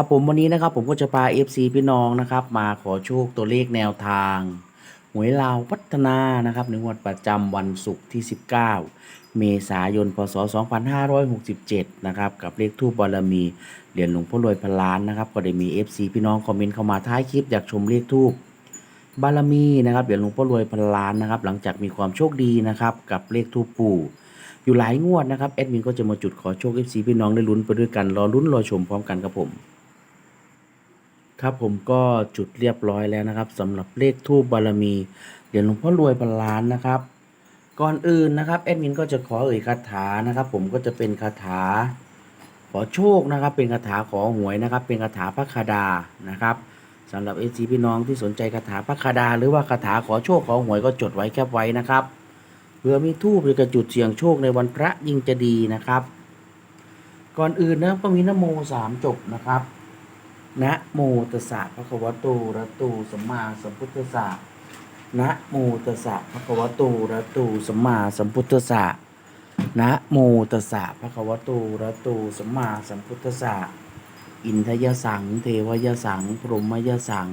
ครับผมวันนี้นะครับผมก็จะพา FC พี่น้องนะครับ มาขอโชคตัวเลขแนวทาง หวยลาวพัฒนานะครับในงวดประจำวันศุกร์ที่ 19 เมษายน พศ 2567 นะครับกับเลขทูบบารมีเหรียญหลวงพ่อรวยพันล้านนะครับก็ได้มี FC พี่น้องคอมเมนต์เข้ามาท้ายคลิปอยากชมเลขทูบบารมีนะครับเหรียญหลวงพ่อรวยพันล้านนะครับหลังจากมีความโชคดีนะครับกับเลขทูปปู่อยู่หลายงวดนะครับแอดมินก็จะมาจุดขอโชค FC พี่น้องได้ลุ้นไปด้วยกันรอลุ้นรอชมพร้อมกันครับผม ครับผมก็จุดเรียบร้อยแล้วนะครับสำหรับเลขทูบบารมีเหรียญหลวงพ่อรวยพันล้านนะครับ ก่อนอื่นนะครับแอดมินก็จะขอเอ่ยคาถานะครับ ผมก็จะเป็นคาถา ขอโชคนะครับ เป็นคาถาขอหวยนะครับ เป็นคาถาพระคดานะครับสำหรับเอซีพี่น้องที่สนใจคาถาพระคดา หรือว่าคาถาขอโชคขอหวยก็จดไว้แคบไว้นะครับเพื่อมีทูบหรือกระจุดเสี่ยงโชคในวันพระยิ่งจะดีนะครับ ก่อนอื่นนะก็มีนโมสามจบนะครับ นะโมตัสสะภะคะวะโตระหะโตสัมมาสัมพุทธัสสะนะโมตัสสะภะคะวะโตระหะโตสัมมาสัมพุทธัสสะนะโมตัสสะภะคะวะโตระหะโตสัมมาสัมพุทธัสสะอินทยสัง เทวยสัง พรหมยสัง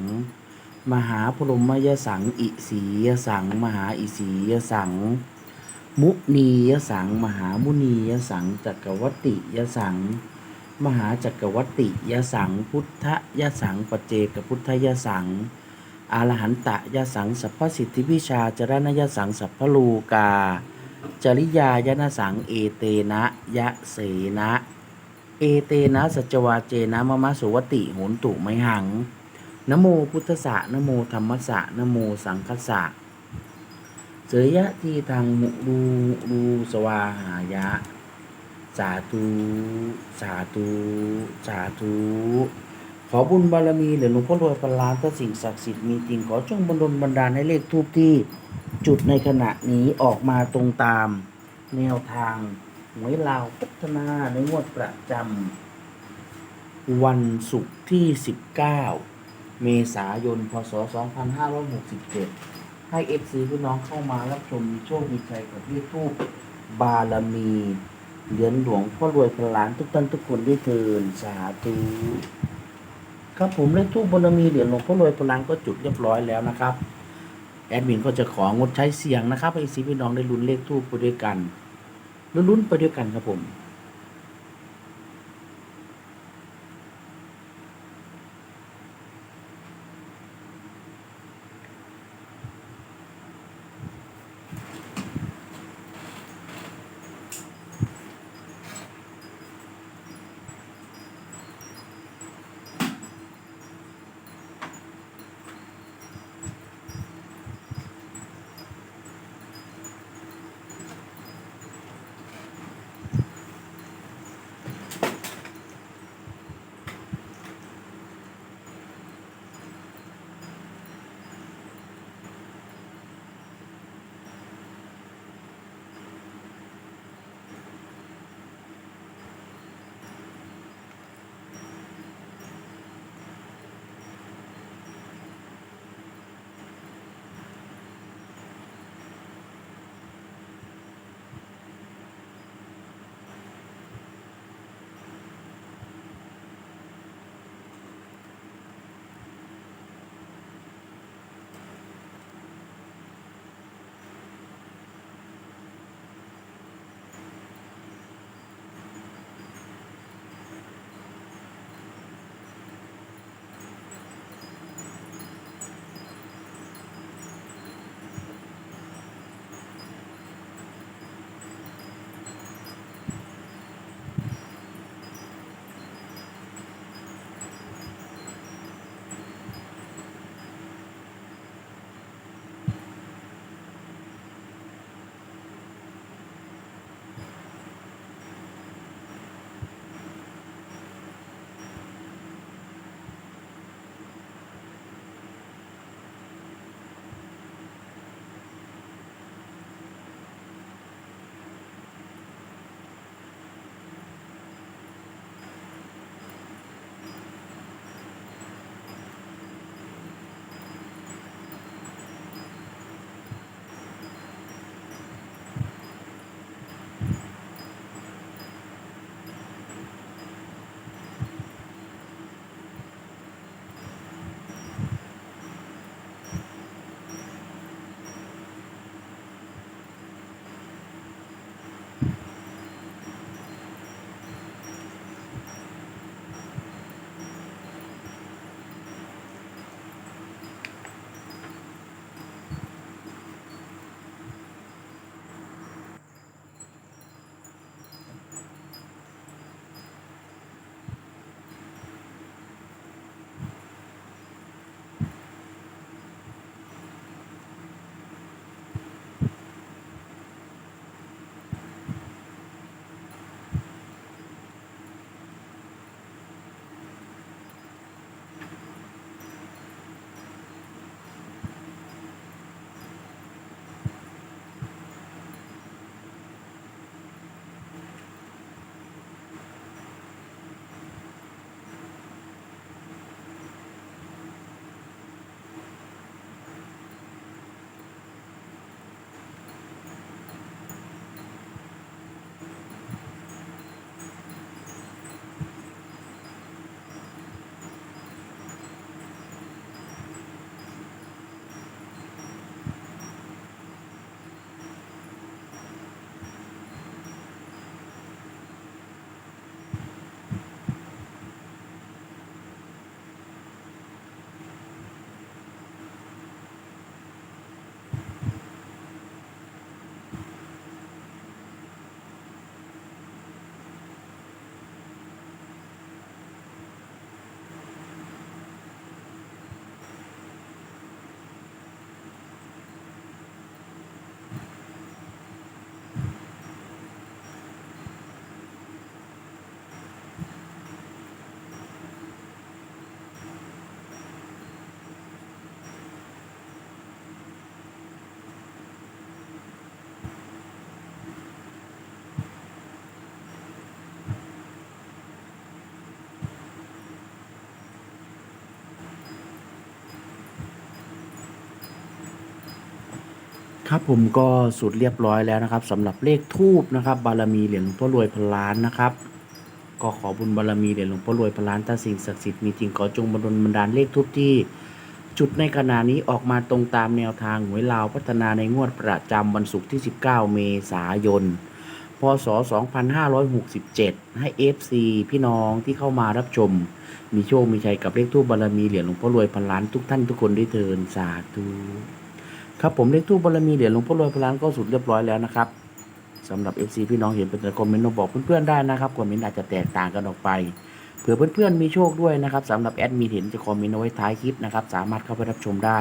มหาพรหมยสัง อิสียสัง มหาอิสียสัง มุนียสัง มหามุนียสังจักรวัติยสัง มหาจักรวัติยสัง พุทธยสังปเจกพุทธยสังอรหันตยสัง สัพพสิทธิวิชาจรณยสัง สัพพลูกา จริยายนสัง เอเตนะยะเสนะ เอเตนะสัจวาเจนะมะมะสุวติโหนตุไมหัง นโมพุทธะนโมธรรมสะนโมสังคสสะเสยยะทีทางมุรูรูสวาหายะ สาธุ สาธุ สาธุ ขอบุญบารมีเหลือหลวงพ่อรวยพันล้านถ้าสิ่งศักดิ์สิทธิ์มีจริงขอจงบันดลบันดาลให้เลขทูปที่จุดในขณะนี้ออกมาตรงตามแนวทางหวยลาวพัฒนาในงวดประจำวันศุกร์ที่ 19 เมษายน พศ 2567 ให้เอฟซีพี่น้องเข้ามารับชมมีโชคมีชัยกับที่ทูปบารมี เหรียญหลวงพ่อรวยพลานทุกท่านทุกคนด้วยเทินสาธุครับผมเลขทูปบนมีเหรียญหลวงพ่อรวยพนล้านก็จุดเรียบร้อยแล้วนะครับ แอดมินก็จะของดใช้เสียงนะครับให้ซีพี่น้องได้ลุ้นเลขทูปไปด้วยกันลุ้นๆไปด้วยกันครับผม ครับผมก็สุดเรียบร้อยแล้วนะครับสำหรับเลขทูบนะครับ บารมีเหรียญหลวงพ่อรวยพันล้านนะครับ ก็ขอบุญบารมีเหรียญหลวงพ่อรวยพันล้านถ้าสิ่งศักดิ์สิทธิ์มีจริงขอจงบันดลบันดาลเลขทูบที่ จุดในขณะนี้ออกมาตรงตามแนวทางหวยลาวพัฒนาในงวดประจำวันศุกร์ที่ 19 เมษายนพศ 2567 ให้ FC พี่น้องที่เข้ามารับชม มีโชค มีชัยกับเลขทูบบารมีเหรียญหลวงพ่อรวยพันล้านทุกท่านทุกคนได้เทินสาธุ ครับผมเลขทูบบารมีเหรียญหลวงพ่อรวยพลานก็สุดเรียบร้อยแล้วนะครับสำหรับ FC พี่น้องเห็นเป็นคอมเมนต์มาบอกเพื่อนๆได้นะครับคอมเมนต์อาจจะแตกต่างกันออกไปเผื่อเพื่อนๆมีโชคด้วยนะครับสำหรับแอดมินเห็นจะคอมเมนต์เอาไว้ท้ายคลิปนะครับสามารถเข้าไปรับชมได้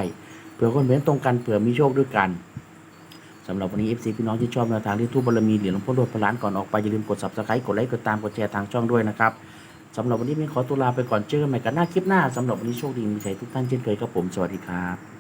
เผื่อคนเห็นตรงกันเผื่อมีโชคด้วยกันสำหรับวันนี้ FC พี่น้องที่ชอบแนวทางที่ทูบบารมีเหรียญหลวงพ่อรวยพลานก่อนออกไปอย่าลืมกด subscribe กดไลค์กดตามกดแชร์ทางช่องด้วยนะครับสำหรับวันนี้มีขอตัวลาไปก่อนเจอกันใหม่กันหน้าคลิปหน้าสำหรับวันนี้โชคดีมีชัยทุกท่านเช่นเคยครับผมสวัสดีครับ